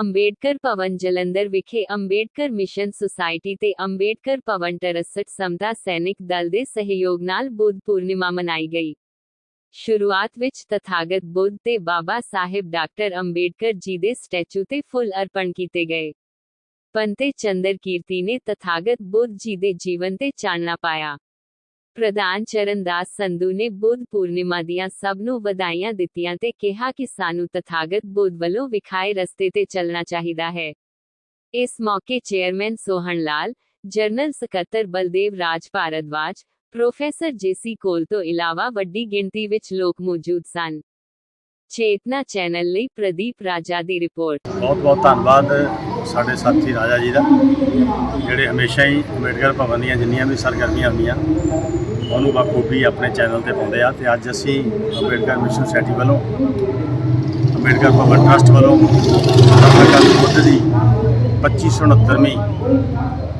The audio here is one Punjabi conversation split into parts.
ਅੰਬੇਡਕਰ ਭਵਨ ਜਲੰਧਰ ਵਿਖੇ ਅੰਬੇਡਕਰ ਮਿਸ਼ਨ ਸੁਸਾਇਟੀ ਤੇ ਅੰਬੇਡਕਰ ਭਵਨ ਟਰੱਸਟ ਸਮਤਾ ਸੈਨਿਕ ਦਲ ਦੇ ਸਹਿਯੋਗ ਨਾਲ ਬੁੱਧ ਪੂਰਨਿਮਾ ਮਨਾਈ ਗਈ। ਸ਼ੁਰੂਆਤ ਵਿੱਚ ਤਥਾਗਤ ਬੁੱਧ ਤੇ ਬਾਬਾ ਸਾਹਿਬ ਡਾਕਟਰ ਅੰਬੇਡਕਰ ਜੀ ਦੇ ਸਟੈਚੂ ਤੇ ਫੁੱਲ ਅਰਪਣ ਕੀਤੇ ਗਏ। ਪੰਤੇ ਚੰਦਰ ਕੀਰਤੀ ਨੇ ਤਥਾਗਤ ਬੁੱਧ ਜੀ ਦੇ ਜੀਵਨ ਤੇ ਚਾਨਣਾ ਪਾਇਆ। ਪ੍ਰਧਾਨ ਚਰਨਦਾਸ ਸੰਧੂ ਨੇ ਬੁੱਧ ਪੂਰਨਿਮਾ ਦੀਆਂ ਸਭ ਨੂੰ ਵਧਾਈਆਂ ਦਿੱਤੀਆਂ ਤੇ ਕਿਹਾ ਕਿ ਸਾਨੂੰ ਤਥਾਗਤ ਬੁੱਧ ਵੱਲੋਂ ਵਿਖਾਏ ਰਸਤੇ ਤੇ ਚੱਲਣਾ ਚਾਹੀਦਾ ਹੈ। ਇਸ ਮੌਕੇ ਚੇਅਰਮੈਨ ਸੋਹਣ ਲਾਲ ਜਨਰਲ ਸਕੱਤਰ Baldev Raj Bhardwaj, professor J C Kaul ਤੋਂ ਇਲਾਵਾ ਵੱਡੀ ਗਿਣਤੀ ਵਿੱਚ ਲੋਕ ਮੌਜੂਦ ਸਨ। ਚੇਤਨਾ ਚੈਨਲ ਲਈ ਪ੍ਰਦੀਪ ਰਾਜਾ ਦੀ ਰਿਪੋਰਟ। ਬਹੁਤ ਬਹੁਤ ਧੰਨਵਾਦ। ਸਾਡੇ ਸਾਥੀ ਰਾਜਾ ਜੀ ਦਾ, ਜਿਹੜੇ ਹਮੇਸ਼ਾ ਹੀ ਅੰਬੇਡਕਰ ਭਵਨ ਦੀਆਂ ਜਿੰਨੀਆਂ ਵੀ ਸਰਗਰਮੀਆਂ ਹੁੰਦੀਆਂ, ਉਹਨੂੰ ਬਾਖੂਬੀ ਆਪਣੇ ਚੈਨਲ ਤੇ ਪਾਉਂਦੇ ਆ ਤੇ ਅੱਜ ਅਸੀਂ ਅੰਬੇਡਕਰ ਮਿਸ਼ਨ ਸੋਸਾਇਟੀ ਵੱਲੋਂ, ਅੰਬੇਡਕਰ ਭਵਨ ਟਰਸਟ ਵੱਲੋਂ ਅੰਬੇਡਕਰ ਬੁੱਧ ਦੀ 2569ਵੀਂ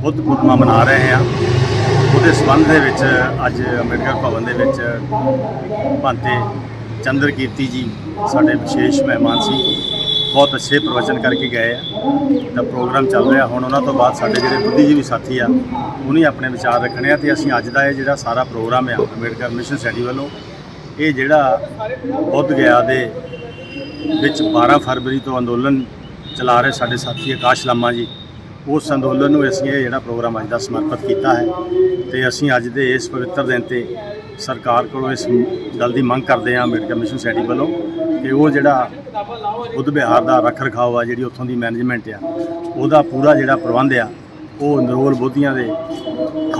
ਬੁੱਧ ਪੂਰਨਿਮਾ ਮਨਾ ਰਹੇ ਹਾਂ। ਉਹਦੇ ਸੰਬੰਧ ਦੇ ਵਿੱਚ ਅੱਜ ਅੰਬੇਡਕਰ ਭਵਨ ਦੇ ਵਿੱਚ ਭਾਂਤੇ ਚੰਦਰ ਕੀਰਤੀ ਜੀ ਸਾਡੇ ਵਿਸ਼ੇਸ਼ ਮਹਿਮਾਨ ਸੀ। ਬਹੁਤ ਅੱਛੇ ਪ੍ਰਵਚਨ ਕਰਕੇ ਗਏ ਆ। ਤਾਂ ਪ੍ਰੋਗਰਾਮ ਚੱਲ ਰਿਹਾ। ਹੁਣ ਉਹਨਾਂ ਤੋਂ ਬਾਅਦ ਸਾਡੇ ਜਿਹੜੇ ਬੁੱਧੀਜੀਵੀ ਸਾਥੀ ਆ, ਉਹਨੇ ਆਪਣੇ ਵਿਚਾਰ ਰੱਖਣੇ ਆ ਤੇ ਅਸੀਂ ਅੱਜ ਦਾ ਇਹ ਜਿਹੜਾ ਸਾਰਾ ਪ੍ਰੋਗਰਾਮ ਆ, ਅੰਬੇਡਕਰ ਮਿਸ਼ਨ ਸਟੱਡੀ ਵੱਲੋਂ, ਇਹ ਜਿਹੜਾ ਬੁੱਧ ਗਿਆ ਦੇ ਵਿੱਚ 12 ਫਰਵਰੀ ਤੋਂ ਅੰਦੋਲਨ ਚਲਾ ਰਹੇ ਸਾਡੇ ਸਾਥੀ ਆਕਾਸ਼ ਲਾਮਾ ਜੀ ਉਸ ਅੰਦੋਲਨ ਨੂੰ ਅਸੀਂ ਇਹ ਜਿਹੜਾ ਪ੍ਰੋਗਰਾਮ ਅੱਜ ਦਾ ਸਮਰਪਿਤ ਕੀਤਾ ਹੈ ਤੇ ਅਸੀਂ ਅੱਜ ਦੇ ਇਸ ਪਵਿੱਤਰ ਦਿਨ ਤੇ ਸਰਕਾਰ ਕੋਲੋਂ ਇਸ ਗੱਲ ਦੀ ਮੰਗ ਕਰਦੇ ਹਾਂ ਅੰਬੇਡਕਰ ਮਿਸ਼ਨ ਸੋਸਾਇਟੀ ਵੱਲੋਂ, ਕਿ ਉਹ ਜਿਹੜਾ ਬੁੱਧ ਵਿਹਾਰ ਦਾ ਰੱਖ ਰਖਾਵ ਆ, ਜਿਹੜੀ ਉੱਥੋਂ ਦੀ ਮੈਨੇਜਮੈਂਟ ਆ, ਉਹਦਾ ਪੂਰਾ ਜਿਹੜਾ ਪ੍ਰਬੰਧ ਆ, ਉਹ ਨਰੋਲ ਬੋਧੀਆਂ ਦੇ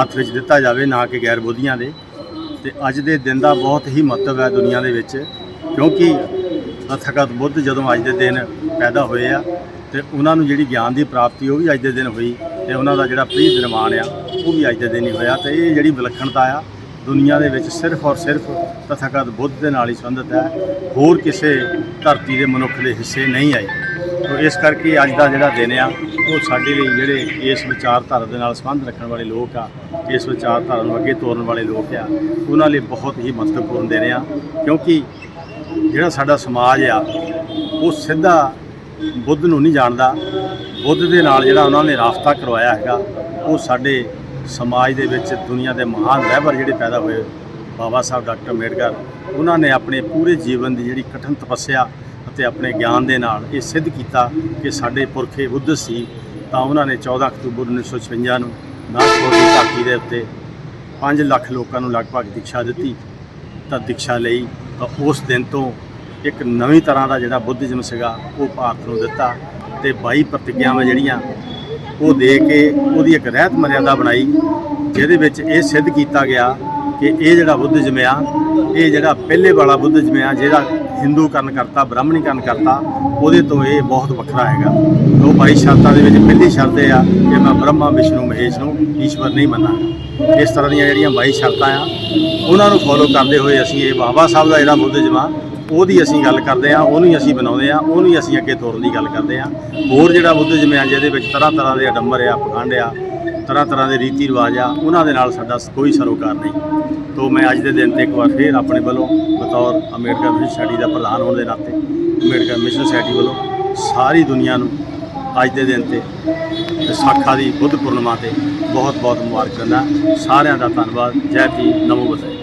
ਹੱਥ ਵਿੱਚ ਦਿੱਤਾ ਜਾਵੇ, ਨਾ ਕਿ ਗੈਰ ਬੋਧੀਆਂ ਦੇ। ਤੇ ਅੱਜ ਦੇ ਦਿਨ ਦਾ ਬਹੁਤ ਹੀ ਮਹੱਤਵ ਹੈ ਦੁਨੀਆ ਦੇ ਵਿੱਚ, ਕਿਉਂਕਿ ਤਥਾਗਤ ਬੁੱਧ ਜਦੋਂ ਅੱਜ ਦੇ ਦਿਨ ਪੈਦਾ ਹੋਏ ਆ ਤੇ ਉਹਨਾਂ ਨੂੰ ਜਿਹੜੀ ਗਿਆਨ ਦੀ ਪ੍ਰਾਪਤੀ ਉਹ ਵੀ ਅੱਜ ਦੇ ਦਿਨ ਹੋਈ ਤੇ ਉਹਨਾਂ ਦਾ ਜਿਹੜਾ ਪ੍ਰੀ ਨਿਰਮਾਣ ਆ, ਉਹ ਵੀ ਅੱਜ ਦੇ ਦਿਨ ਹੀ ਹੋਇਆ ਤੇ ਇਹ ਜਿਹੜੀ ਵਿਲੱਖਣਤਾ ਆ, ਦੁਨੀਆ ਦੇ ਵਿੱਚ ਸਿਰਫ ਔਰ ਸਿਰਫ ਤਥਾਗਤ ਬੁੱਧ ਦੇ ਨਾਲ ਹੀ ਸੰਬੰਧਿਤ ਹੈ। ਹੋਰ ਕਿਸੇ ਧਰਤੀ ਦੇ ਮਨੁੱਖ ਦੇ ਹਿੱਸੇ ਨਹੀਂ ਆਈ ਤੋ ਇਸ ਕਰਕੇ ਅੱਜ ਦਾ ਜਿਹੜਾ ਦਿਨ ਆ, ਉਹ ਸਾਡੇ ਲਈ ਜਿਹੜੇ ਇਸ ਵਿਚਾਰਧਾਰਾ ਦੇ ਨਾਲ ਸੰਬੰਧ ਰੱਖਣ ਵਾਲੇ ਲੋਕ ਆ ਇਸ ਵਿਚਾਰਧਾਰਾ ਨੂੰ ਅੱਗੇ ਤੋਰਨ ਵਾਲੇ ਲੋਕ ਆ, ਉਹਨਾਂ ਲਈ ਬਹੁਤ ਹੀ ਮਹੱਤਵਪੂਰਨ ਦਿਨ ਆ। ਕਿਉਂਕਿ ਜਿਹੜਾ ਸਾਡਾ ਸਮਾਜ ਆ, ਉਹ ਸਿੱਧਾ ਬੁੱਧ ਨੂੰ ਨਹੀਂ ਜਾਣਦਾ। ਬੁੱਧ ਦੇ ਨਾਲ ਜਿਹੜਾ ਉਹਨਾਂ ਨੇ ਰਾਸਤਾ ਕਰਵਾਇਆ ਹੈਗਾ, ਉਹ ਸਾਡੇ ਸਮਾਜ ਦੇ ਵਿੱਚ ਦੁਨੀਆ ਦੇ ਮਹਾਨ ਰਹਿਬਰ ਜਿਹੜੇ ਪੈਦਾ ਹੋਏ ਬਾਬਾ ਸਾਹਿਬ ਡਾਕਟਰ ਅੰਬੇਡਕਰ, ਉਹਨਾਂ ਨੇ ਆਪਣੇ ਪੂਰੇ ਜੀਵਨ ਦੀ ਜਿਹੜੀ ਕਠਿਨ ਤਪੱਸਿਆ ਅਤੇ ਆਪਣੇ ਗਿਆਨ ਦੇ ਨਾਲ ਇਹ ਸਿੱਧ ਕੀਤਾ ਕਿ ਸਾਡੇ ਪੁਰਖੇ ਬੁੱਧ ਸੀ, ਤਾਂ ਉਹਨਾਂ ਨੇ 14 ਅਕਤੂਬਰ 1956 ਨੂੰ ਨਾਗਪੁਰ ਦੀ ਧਰਤੀ ਦੇ ਉੱਤੇ 5 ਲੱਖ ਲੋਕਾਂ ਨੂੰ ਲਗਭਗ ਦੀਕਸ਼ਾ ਦਿੱਤੀ। ਤਾਂ ਦੀਕਸ਼ਾ ਲਈ ਤਾਂ ਉਸ ਦਿਨ ਤੋਂ ਇੱਕ ਨਵੀਂ ਤਰ੍ਹਾਂ ਦਾ ਜਿਹੜਾ ਬੁੱਧਿਜ਼ਮ ਸੀਗਾ, ਉਹ ਭਾਰਤ ਨੂੰ ਦਿੱਤਾ ਤੇ 22 ਪ੍ਰਤੀਗਿਆਵਾਂ ਜਿਹੜੀਆਂ, ਉਹ ਦੇ ਕੇ ਉਹਦੀ ਇੱਕ ਰਹਿਤ ਮਰਿਆਦਾ ਬਣਾਈ, ਜਿਹਦੇ ਵਿੱਚ ਇਹ ਸਿੱਧ ਕੀਤਾ ਗਿਆ ਕਿ ਇਹ ਜਿਹੜਾ ਬੁੱਧਿਜ਼ਮ ਆ, ਇਹ ਜਿਹੜਾ ਪਹਿਲੇ ਵਾਲਾ ਬੁੱਧਿਜ਼ਮ ਆ, ਜਿਹੜਾ ਹਿੰਦੂ ਕਰਨ ਕਰਤਾ ਬ੍ਰਾਹਮਣੀ ਕਰਨ ਕਰਤਾ, ਉਹਦੇ ਤੋਂ ਇਹ ਬਹੁਤ ਵੱਖਰਾ ਹੈਗਾ। ਉਹ 22 ਸ਼ਰਤਾਂ ਦੇ ਵਿੱਚ ਪਹਿਲੀ ਸ਼ਰਤ ਇਹ ਆ ਕਿ ਮੈਂ ਬ੍ਰਹਮਾ, ਵਿਸ਼ਨੂੰ, ਮਹੇਸ਼ ਨੂੰ ਈਸ਼ਵਰ ਨਹੀਂ ਮੰਨਾਂਗਾ। ਇਸ ਤਰ੍ਹਾਂ ਦੀਆਂ ਜਿਹੜੀਆਂ 22 ਸ਼ਰਤਾਂ ਆ, ਉਹਨਾਂ ਨੂੰ ਫੋਲੋ ਕਰਦੇ ਹੋਏ ਅਸੀਂ ਇਹ ਬਾਬਾ ਸਾਹਿਬ ਦਾ ਜਿਹੜਾ ਬੁੱਧਿਜ਼ਮ ਆ ਉਹਦੀ ਅਸੀਂ ਗੱਲ ਕਰਦੇ ਆ ਉਹਨੂੰ ਅਸੀਂ ਬਣਾਉਂਦੇ ਆ ਉਹਨੂੰ ਹੀ ਅਸੀਂ ਅੱਗੇ ਤੋਰਨ ਦੀ ਗੱਲ ਕਰਦੇ ਆ ਹੋਰ ਜਿਹੜਾ ਬੁੱਧ ਆ ਜਿਹਦੇ ਵਿੱਚ ਤਰ੍ਹਾਂ ਤਰ੍ਹਾਂ ਦੇ ਅਡੰਬਰ ਆ ਪਖੰਡ ਆ, ਤਰ੍ਹਾਂ ਤਰ੍ਹਾਂ ਦੇ ਰੀਤੀ ਰਿਵਾਜ ਆ, ਉਹਨਾਂ ਦੇ ਨਾਲ ਸਾਡਾ ਕੋਈ ਸਰੋਕਾਰ ਨਹੀਂ। ਤੋਂ ਮੈਂ ਅੱਜ ਦੇ ਦਿਨ ਤੇ ਇੱਕ ਵਾਰ ਫੇਰ ਆਪਣੇ ਵੱਲੋਂ ਬਤੌਰ ਅੰਬੇਡਕਰ ਮਿਸ਼ਨ ਸੋਸਾਇਟੀ ਦਾ ਪ੍ਰਧਾਨ ਹੋਣ ਦੇ ਨਾਤੇ ਅੰਬੇਡਕਰ ਮਿਸ਼ਨ ਸੋਸਾਇਟੀ ਵੱਲੋਂ ਸਾਰੀ ਦੁਨੀਆ ਨੂੰ ਅੱਜ ਦੇ ਦਿਨ ਤੇ ਵਿਸਾਖਾ ਦੀ ਬੁੱਧ ਪੂਰਨਿਮਾ ਤੇ ਬਹੁਤ ਬਹੁਤ ਮੁਬਾਰਕ ਦਿੰਦਾ। ਸਾਰਿਆਂ ਦਾ ਧੰਨਵਾਦ। ਜੈ ਭੀਮ ਨਮੋ ਬੁੱਧੇ